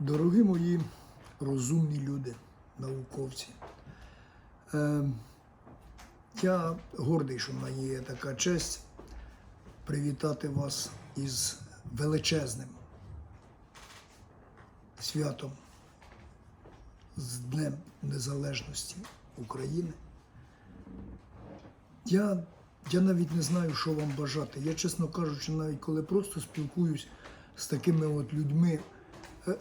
Дорогі мої розумні люди, науковці, е, я гордий, що мене є така честь привітати вас із величезним святом з Днем Незалежності України. Я, я навіть не знаю, що вам бажати. Я, чесно кажучи, навіть коли просто спілкуюсь з такими от людьми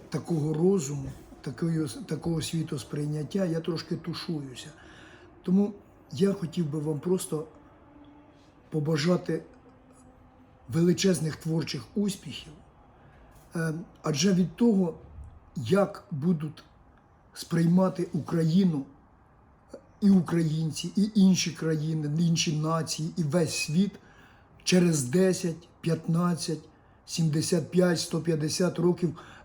такого розуму, такої, такого світосприйняття, я трошки тушуюся. Тому я хотів би вам просто побажати величезних творчих успіхів, Е, адже від того, як будуть сприймати Україну і українці, і інші країни, інші нації, і весь світ через 10, 15, 75, 150 років е,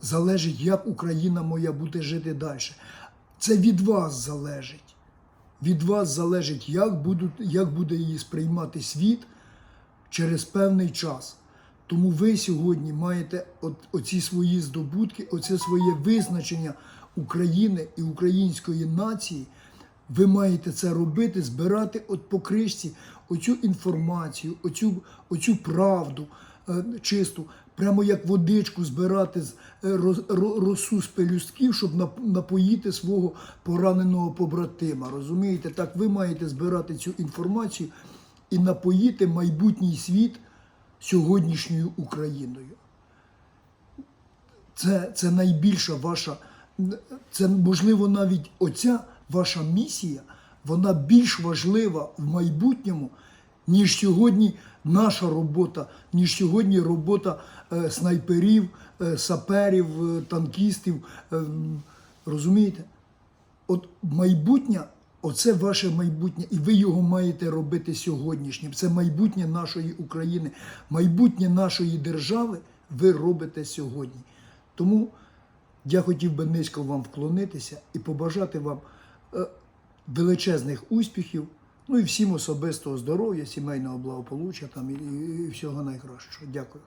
залежить, як Україна моя буде жити далі. Це від вас залежить. Від вас залежить, як, будуть, як буде її сприймати світ через певний час. Тому ви сьогодні маєте оці свої здобутки, оце своє визначення України і української нації. Ви маєте це робити, збирати от по кришці оцю інформацію, оцю, оцю правду е, чисту, прямо як водичку збирати з е, росу з пелюстків, щоб напоїти свого пораненого побратима. Розумієте? Так ви маєте збирати цю інформацію і напоїти майбутній світ сьогоднішньою Україною. Це, це найбільша ваша, це можливо навіть оця ваша місія, вона більш важлива в майбутньому, ніж сьогодні наша робота, ніж сьогодні робота е, снайперів, е, саперів, е, танкістів. Е, розумієте? От майбутнє, оце ваше майбутнє, і ви його маєте робити сьогоднішнім. Це майбутнє нашої України, майбутнє нашої держави ви робите сьогодні. Тому я хотів би низько вам вклонитися і побажати вам е, величезних успіхів, ну і всім особистого здоров'я, сімейного благополуччя там, і, і всього найкращого. Дякую.